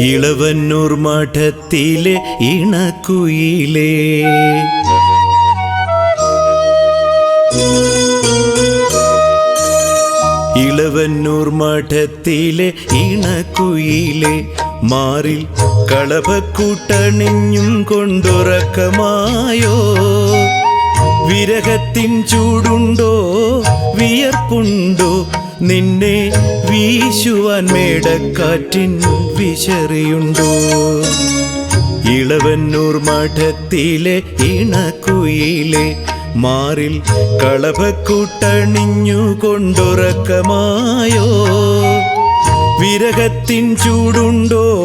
ഇളവന്നൂർ മഠത്തിലെ ഇണക്കുയിലേ. ഇളവന്നൂർ മഠത്തിലെ ഇണക്കുയിലെ. മാറിൽ കളഭക്കൂട്ടണിഞ്ഞും കൊണ്ടുറക്കമായോ. വിരഹത്തിൻ ചൂടുണ്ടോ വിയർപ്പുണ്ടോ നിന്നെ വീശുവാൻ മേടക്കാറ്റിൻ വിശറിയുണ്ടോ? ഇളവന്നൂർ മഠത്തിലെ ഇണക്കുയിലെ മാറിൽ കളഭക്കൂട്ടണിഞ്ഞു കൊണ്ടുറക്കമായോ? വിരഹത്തിൻ ചൂടുണ്ടോ?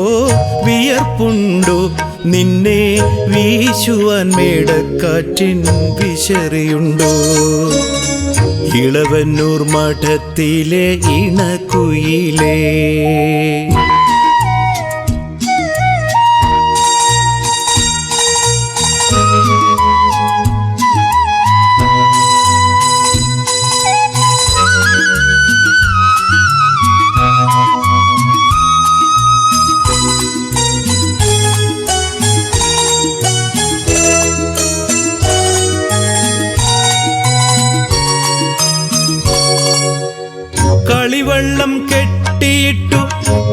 വിയർപ്പുണ്ടോ? നിന്നെ വീശുവാൻ മേടക്കാറ്റിൻ വിശറിയുണ്ടോ? ഇളവന്നൂർ മഠത്തിലെ ഇണക്കുയിലേ. കളിവള്ളം കെട്ടിയിട്ടു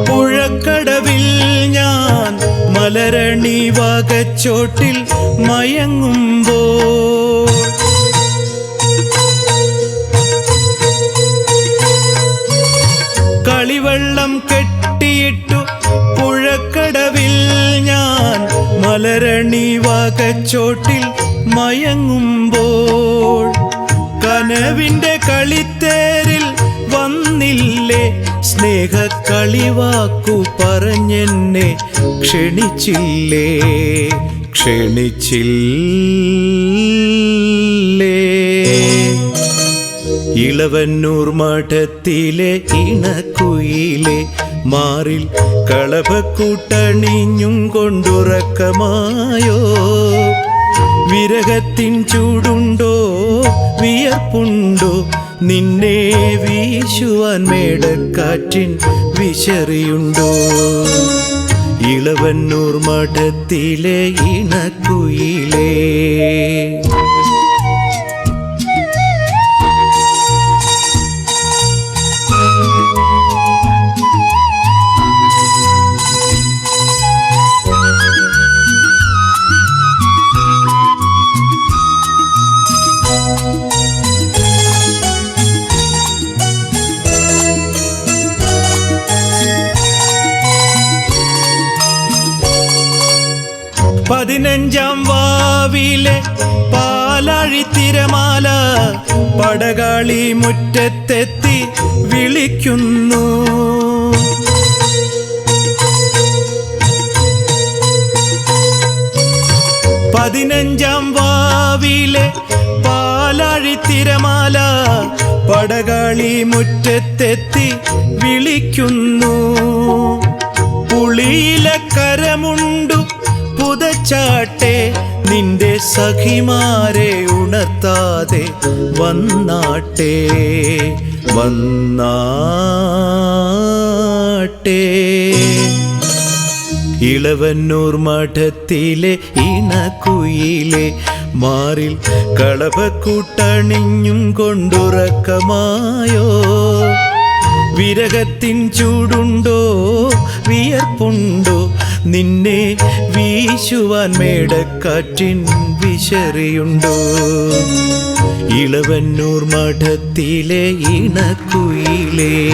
പുഴക്കടവിൽ ഞാൻ മലരണി വകച്ചോട്ടിൽ മയങ്ങുമ്പോൾ കളിവള്ളം കെട്ടിയിട്ടു പുഴക്കടവിൽ ഞാൻ മലരണി വകച്ചോട്ടിൽ മയങ്ങുമ്പോൾ. കനവിന്റെ കളിത്തേരിൽ വന്നില്ലേ സ്നേഹ കളിവാക്കു പറഞ്ഞെന്നെ ക്ഷണിച്ചില്ലേ? ക്ഷണിച്ചില്ലേ? ഇളവന്നൂർ മഠത്തിലെ ഇണക്കുയിലെ മാറിൽ കളഭക്കൂട്ടണിഞ്ഞും കൊണ്ടുറക്കമായോ? വിരഹത്തിൻ ചൂടുണ്ടോ? വിയർപ്പുണ്ടോ? നിന്നെ വീശുവാൻ മേടക്കാറ്റിൻ വിശറിയുണ്ടോ? ഇളവന്നൂർ മഠത്തിലെ ഇണക്കുയിലേ പതിനഞ്ചാം വാവിലെ പാലാഴി തിരമാല പടകാളി മുറ്റത്തെത്തി വിളിക്കുന്നു. പതിനഞ്ചാം വാവിലെ പാലാഴി തിരമാല പടകാളി മുറ്റത്തെത്തി വിളിക്കുന്നു. പുളിയിലെ പുതച്ചാട്ടെ നിന്റെ സഖിമാരെ ഉണർത്താതെ വന്നാട്ടെ വന്നാട്ടെ. ഇളവന്നൂർ മഠത്തിലെ ഇണക്കുയിലെ മാറിൽ കളപക്കൂട്ടണിഞ്ഞും കൊണ്ടുറക്കമായോ? വിരഹത്തിൻ ചൂടുണ്ടോ? വിയർപ്പുണ്ടോ? നിന്നെ വീശുവാൻ മേടക്കാറ്റിൻ വിശറിയുണ്ടോ? ഇളവന്നൂർ മഠത്തിലെ ഇണക്കുയിലേ.